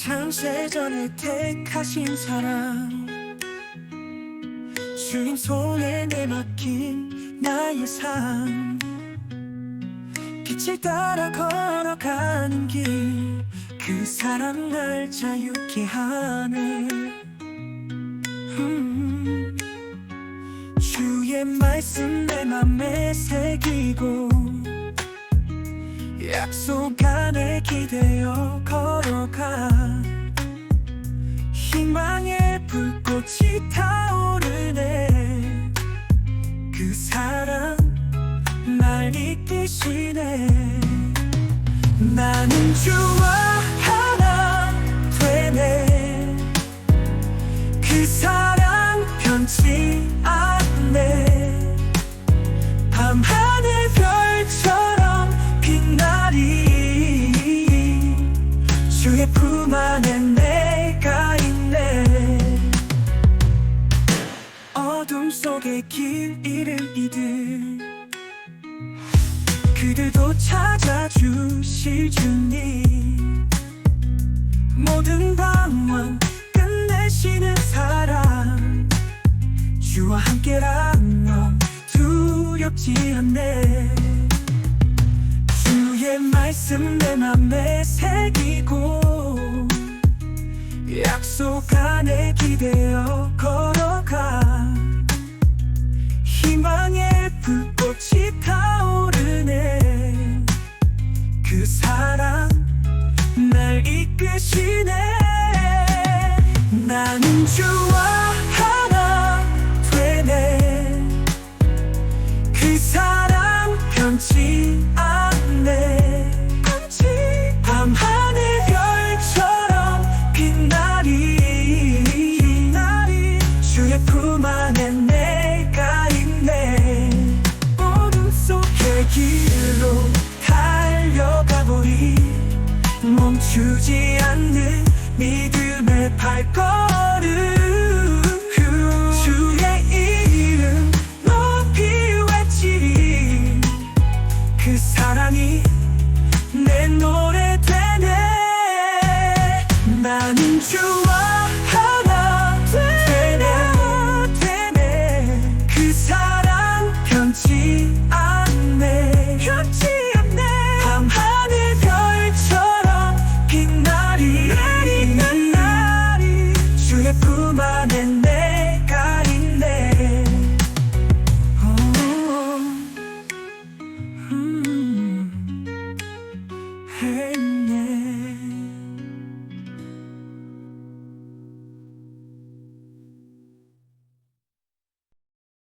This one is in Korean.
창세전에 택하신 사람. 주님 손에 내맡긴 나의 삶. 빛을 따라 걸어가는 길 그 사람 날 자유케 하네 음. 주의 말씀 내 맘에 새기고 약속 안에 기대어 걸어가 그 사랑 날 이끄시네. 나는 주와 하나 되네. 그 사랑 변치 않네 잃은 이들. 그들도 찾아주실 주님. 모든 방황 끝내시는 사랑. 주와 함께라면 두렵지 않네. 주의 말씀 내 맘에 새기고 약속 안에 기대어 걸어가 불꽃이 타오르네. 그 사랑 날 이끄시네. 나는 주와 하나 되네. 그 사랑 변치 않네 멈추지 않는 믿음의 발걸음. 주의 이름 높이 외치리. 그 사랑이 내 노래 되네. 나는 주